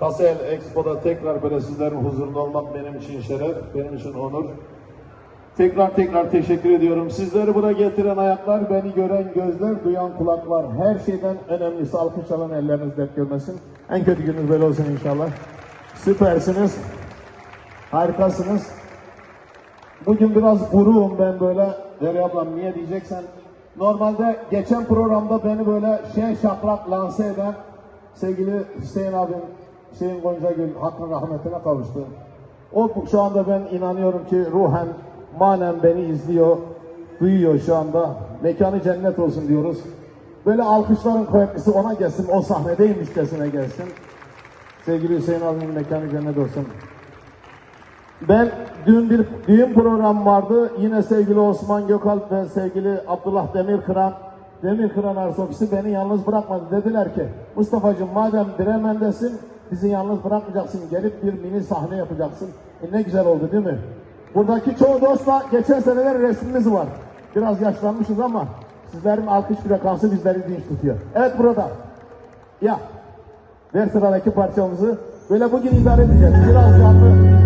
Kasel Expo'da tekrar böyle sizlerin huzurunda olmak benim için şeref, benim için onur. Tekrar tekrar teşekkür ediyorum. Sizleri buraya getiren ayaklar, beni gören gözler, duyan kulaklar. Her şeyden önemlisi alkış alan elleriniz dert görmesin. En kötü gününüz böyle olsun inşallah. Süpersiniz. Harikasınız. Bugün biraz buruğum ben böyle. Derya ablam niye diyeceksen. Normalde geçen programda beni böyle şey şakrak lanse eden sevgili Hüseyin abim, Hüseyin Goncagül hakkın rahmetine kavuştu. O şu anda ben inanıyorum ki ruhen, manen beni izliyor, duyuyor şu anda. Mekanı cennet olsun diyoruz. Böyle alkışların kuvvetlisi ona gelsin, o sahnedeymişçesine gelsin. Sevgili Hüseyin abimin mekanı cennet olsun. Ben dün bir düğün programı vardı. Yine sevgili Osman Gökalp ve sevgili Abdullah Demirkıran, Demirkıran Arsa Ofisi beni yalnız bırakmadı. Dediler ki Mustafa'cığım madem Bremen'desin bizi yalnız bırakmayacaksın. Gelip bir mini sahne yapacaksın. E ne güzel oldu değil mi? Buradaki çoğu dostla geçen seneler resmimiz var. Biraz yaşlanmışız ama sizlerin alkış frekansı bizleri dinç tutuyor. Evet burada. Ya. Ver sıradaki parçamızı. Böyle bugün idare edeceğiz. Biraz canlı.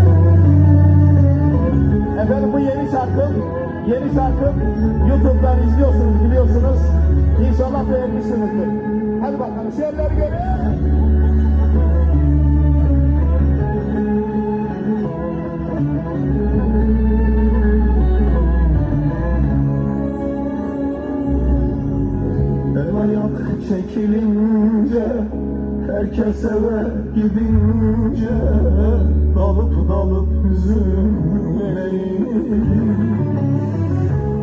Efendim bu yeni şarkım, yeni şarkım YouTube'dan izliyorsunuz biliyorsunuz. İnşallah beğenmişsinizdir. Hadi bakalım şu elleri çekilince Herkes eve gidince Dalıp dalıp hüzünleneyim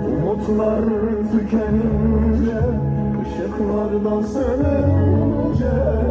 Umutlar tükenince ışıklardan sönünce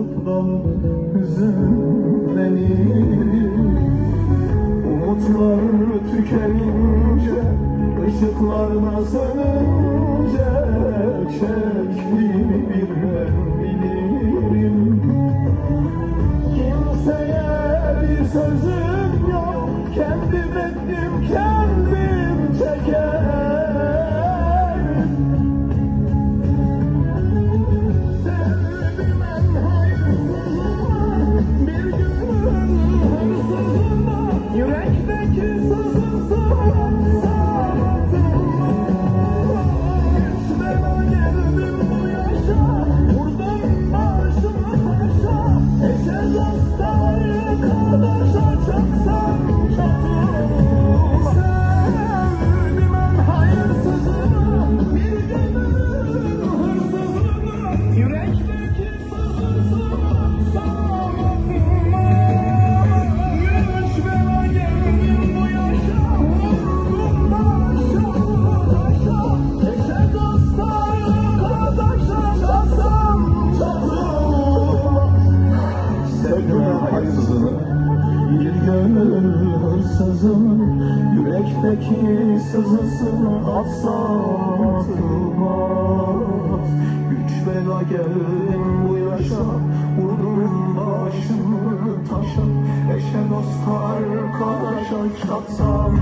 Dalıp hüzünlenir Umutlar tükenince ışıklarda sönünce Çektiğimi bir bilirim. Kimseye bir sözüm yok Kendim ettim kendim Yürekte yürekteki sızısını atsam atılmaz Güç bela geldim bu yaşa Vurdum başımı taşa. Eşe dosta arkadaşa çatsam